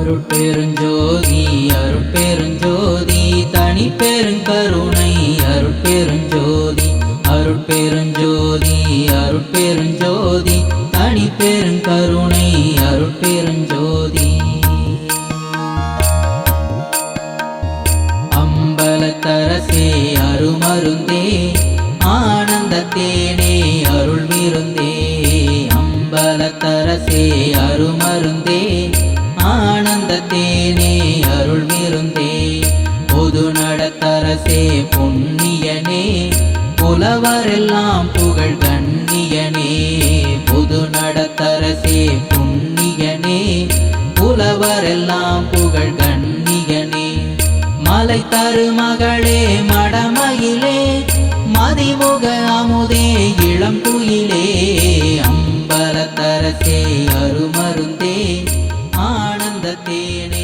அருட்பெருஞ்சோதி அருட்பெருஞ்சோதி தனி பெருங்கருணை அருட்பெருஞ்சோதி அருட்பெருஞ்சோதி அருட்பெருஞ்சோதி தனி பெருங்கருணை அருட்பெருஞ்சோதி. அம்பலத்தரசே அருமருந்தே ஆனந்த தேனே அருள் விருந்தே அம்பலத்தரசே அருமருந்தே தேனே அருள் விருந்தே பொது நடத்தரசே புண்ணியனே. புலவரெல்லாம் புகழ் கண்ணியனே. பொது நடத்தரசே புண்ணியனே. புலவரெல்லாம் புகழ் கண்ணியனே. மலை தரு மகளே மடமயிலே. மதிமுக அமுதே இளம் குயிலே. அம்பலத்தரசே அருமருந்தே ஆனந்த தேனே